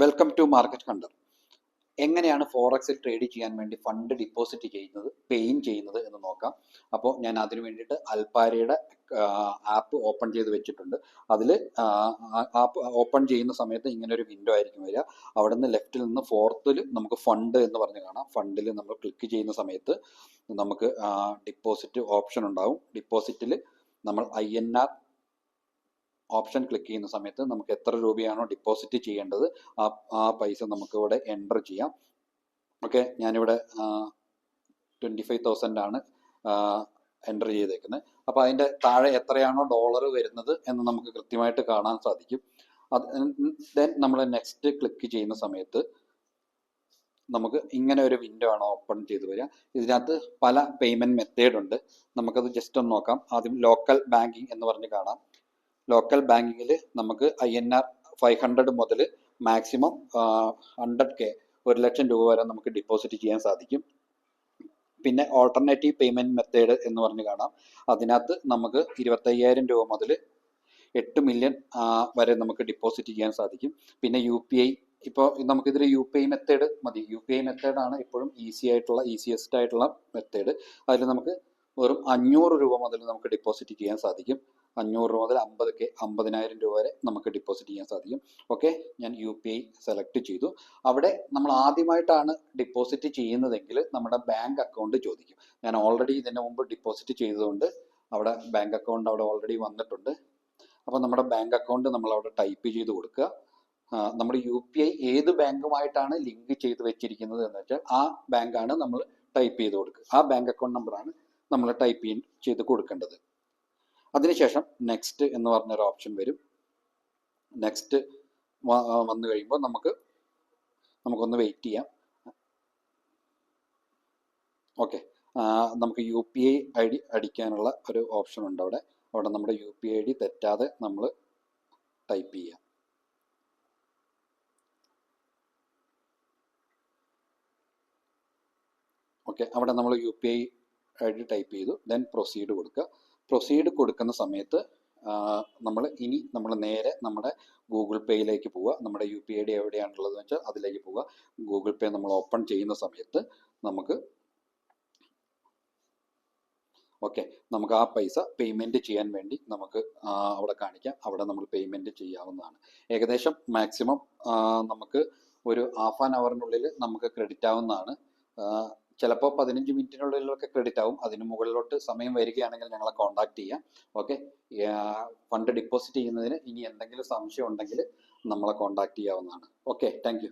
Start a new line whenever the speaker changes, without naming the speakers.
Welcome to market contour എങ്ങനെയാണ് ഫോറക്സിൽ trade ചെയ്യാൻ വേണ്ടി ഫണ്ട് ഡിപ്പോസിറ്റ് ചെയ്യുന്നത് പെയിൻ ചെയ്യുന്നത് എന്ന് നോക്കാം. അപ്പോൾ ഞാൻ അതിനു വേണ്ടിയിട്ട് അൽപ്പാരയുടെ ആപ്പ് ഓപ്പൺ ചെയ്ത് വെച്ചിട്ടുണ്ട്. അതിൽ ആപ്പ് ഓപ്പൺ ചെയ്യുന്ന സമയത്ത് ഇങ്ങനെ ഒരു വിൻഡോ ആയിരിക്കും വരിക. അവിടെ നിന്ന് ലെഫ്റ്റിൽ നിന്ന് ഫോർത്തിൽ നമുക്ക് ഫണ്ട് എന്ന് പറഞ്ഞ് കാണാം. ഫണ്ടിൽ നമ്മൾ ക്ലിക്ക് ചെയ്യുന്ന സമയത്ത് നമുക്ക് ഡിപ്പോസിറ്റ് ഓപ്ഷൻ ഉണ്ടാവും. ഡിപ്പോസിറ്റിൽ നമ്മൾ I N R option click ചെയ്യുന്ന സമയത്ത് നമുക്ക് എത്ര രൂപയാണോ ഡിപ്പോസിറ്റ് ചെയ്യേണ്ടത് ആ ആ പൈസ നമുക്ക് ഇവിടെ എന്റർ ചെയ്യാം. ഓക്കെ ഞാനിവിടെ ട്വന്റി ഫൈവ് തൗസൻഡ് ആണ് എന്റർ ചെയ്തേക്കുന്നത് അപ്പോൾ അതിന്റെ താഴെ എത്രയാണോ ഡോളർ വരുന്നത് എന്ന് നമുക്ക് കൃത്യമായിട്ട് കാണാൻ സാധിക്കും. അത് ദെൻ നമ്മൾ നെക്സ്റ്റ് ക്ലിക്ക് ചെയ്യുന്ന സമയത്ത് നമുക്ക് ഇങ്ങനെ ഒരു വിൻഡോ ആണ് ഓപ്പൺ ചെയ്ത് വരിക. ഇതിനകത്ത് പല പേയ്മെന്റ് മെത്തേഡ് ഉണ്ട്. നമുക്കത് ജസ്റ്റ് ഒന്ന് നോക്കാം. ആദ്യം ലോക്കൽ ബാങ്കിങ് എന്ന് പറഞ്ഞ് കാണാം. ലോക്കൽ ബാങ്കിങ്ങിൽ നമുക്ക് I N R five hundred മുതൽ മാക്സിമം ഹൺഡ്രഡ് കെ ഒരു ലക്ഷം രൂപ വരെ നമുക്ക് ഡിപ്പോസിറ്റ് ചെയ്യാൻ സാധിക്കും. പിന്നെ ഓൾട്ടർനേറ്റീവ് പേയ്മെന്റ് മെത്തേഡ് എന്ന് പറഞ്ഞ് കാണാം. അതിനകത്ത് നമുക്ക് ഇരുപത്തയ്യായിരം രൂപ മുതൽ എട്ട് മില്യൺ വരെ നമുക്ക് ഡിപ്പോസിറ്റ് ചെയ്യാൻ സാധിക്കും. പിന്നെ യു പി ഐ ഇപ്പോൾ നമുക്കിതിൽ യു പി ഐ മെത്തേഡ് മതി. യു പി ഐ മെത്തേഡാണ് ഇപ്പോഴും ഈസി ആയിട്ടുള്ള ഈസിയസ്റ്റ് ആയിട്ടുള്ള മെത്തേഡ് അതിൽ നമുക്ക് വെറും അഞ്ഞൂറ് രൂപ മുതൽ നമുക്ക് ഡിപ്പോസിറ്റ് ചെയ്യാൻ സാധിക്കും. അഞ്ഞൂറ് രൂപ മുതൽ അമ്പത് കെ അമ്പതിനായിരം രൂപ വരെ നമുക്ക് ഡിപ്പോസിറ്റ് ചെയ്യാൻ സാധിക്കും. ഓക്കെ ഞാൻ യു പി ഐ സെലക്ട് ചെയ്തു. അവിടെ നമ്മൾ ആദ്യമായിട്ടാണ് ഡിപ്പോസിറ്റ് ചെയ്യുന്നതെങ്കിൽ നമ്മുടെ ബാങ്ക് അക്കൗണ്ട് ചോദിക്കും. ഞാൻ ഓൾറെഡി ഇതിന് മുമ്പ് ഡിപ്പോസിറ്റ് ചെയ്തതുകൊണ്ട് അവിടെ ബാങ്ക് അക്കൗണ്ട് അവിടെ ഓൾറെഡി വന്നിട്ടുണ്ട്. അപ്പോൾ നമ്മുടെ ബാങ്ക് അക്കൗണ്ട് നമ്മൾ അവിടെ ടൈപ്പ് ചെയ്ത് കൊടുക്കുക. നമ്മുടെ യു പി ഐ ഏത് ബാങ്കുമായിട്ടാണ് ലിങ്ക് ചെയ്ത് വെച്ചിരിക്കുന്നത് എന്ന് വെച്ചാൽ ആ ബാങ്കാണ് നമ്മൾ ടൈപ്പ് ചെയ്ത് കൊടുക്കുക. ആ ബാങ്ക് അക്കൗണ്ട് നമ്പറാണ് നമ്മൾ ടൈപ്പ് ചെയ്ത് കൊടുക്കേണ്ടത്. അതിനുശേഷം നെക്സ്റ്റ് എന്ന് പറഞ്ഞൊരു ഓപ്ഷൻ വരും. നെക്സ്റ്റ് വന്നു കഴിയുമ്പോൾ നമുക്ക് നമുക്കൊന്ന് വെയിറ്റ് ചെയ്യാം. ഓക്കെ നമുക്ക് U P I I D അടിക്കാനുള്ള ഒരു ഓപ്ഷൻ ഉണ്ട് അവിടെ. അവിടെ നമ്മുടെ യു പി ഐ ഡി തെറ്റാതെ നമ്മൾ ടൈപ്പ് ചെയ്യാം. ഓക്കെ അവിടെ നമ്മൾ U P I I D type ചെയ്തു. ദെൻ പ്രൊസീഡ് കൊടുക്കുക. പ്രൊസീഡ് കൊടുക്കുന്ന സമയത്ത് നമ്മൾ ഇനി നമ്മൾ നേരെ നമ്മുടെ ഗൂഗിൾ പേയിലേക്ക് പോവുക. നമ്മുടെ യു പി ഐ ഡി എവിടെയാണുള്ളതെന്ന് വെച്ചാൽ അതിലേക്ക് പോവുക. ഗൂഗിൾ പേ നമ്മൾ ഓപ്പൺ ചെയ്യുന്ന സമയത്ത് നമുക്ക് ഓക്കെ നമുക്ക് ആ പൈസ പേയ്മെന്റ് ചെയ്യാൻ വേണ്ടി നമുക്ക് അവിടെ കാണിക്കാം. അവിടെ നമ്മൾ പേയ്മെന്റ് ചെയ്യാവുന്നതാണ്. ഏകദേശം മാക്സിമം നമുക്ക് ഒരു ഹാഫ് ആൻ അവറിനുള്ളിൽ നമുക്ക് ക്രെഡിറ്റ് ആവുന്നതാണ്. ചിലപ്പോൾ പതിനഞ്ച് മിനിറ്റിനുള്ളിലൊക്കെ ക്രെഡിറ്റ് ആവും. അതിന് മുകളിലോട്ട് സമയം വരികയാണെങ്കിൽ ഞങ്ങളെ കോൺടാക്ട് ചെയ്യാം. ഓക്കെ ഫണ്ട് ഡിപ്പോസിറ്റ് ചെയ്യുന്നതിന് ഇനി എന്തെങ്കിലും സംശയം ഉണ്ടെങ്കിൽ നമ്മളെ കോൺടാക്ട് ചെയ്യാവുന്നതാണ്. Okay thank